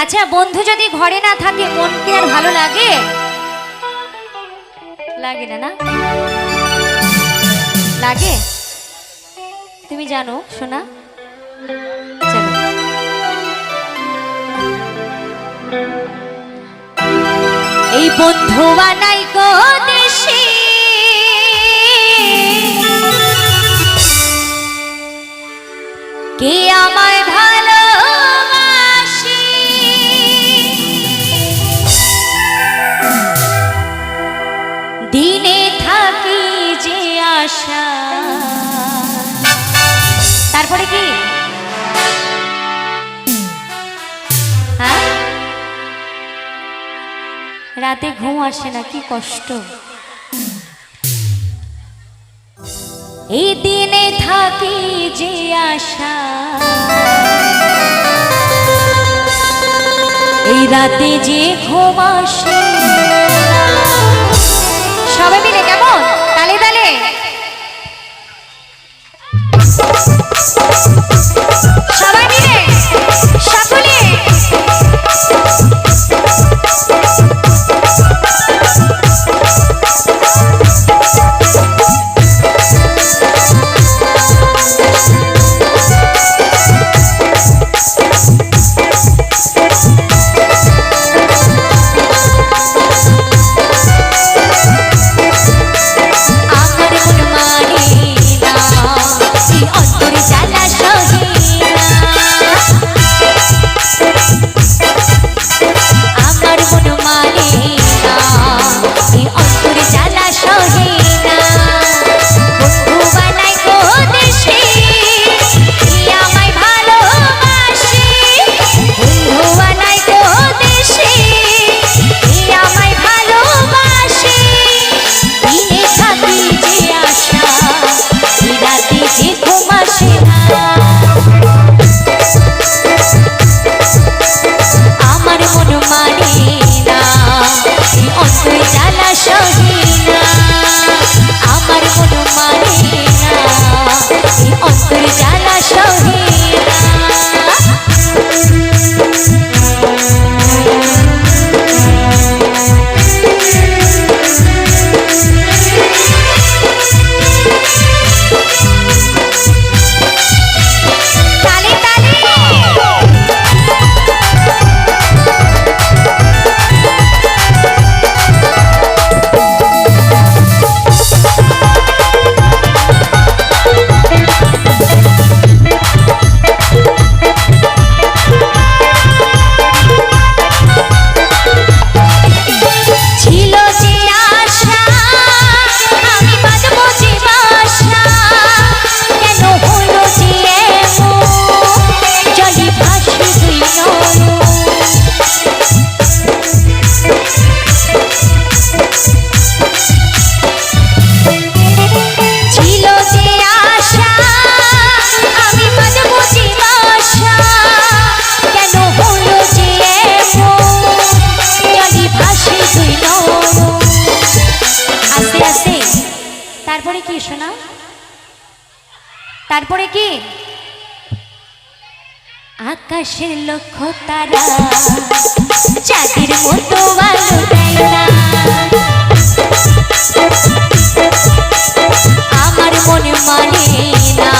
আচ্ছা বন্ধু যদি ঘরে না থাকে মন কি আর ভালো লাগে? লাগে না না? লাগে? তুমি জানো চলো। এই বন্ধু বানাই গো দেশে। কে আমায় ভালোবাসে তারপরে কি? হ্যাঁ? রাতে ঘুম আসে না, কি কষ্ট। এই দিনে থাকি যে আশা। এই রাতে যে ঘুম আসে অন্তর জ্বালা তারপরে কি? আকাশের লক্ষ্য তারা আমার মনে মানে না।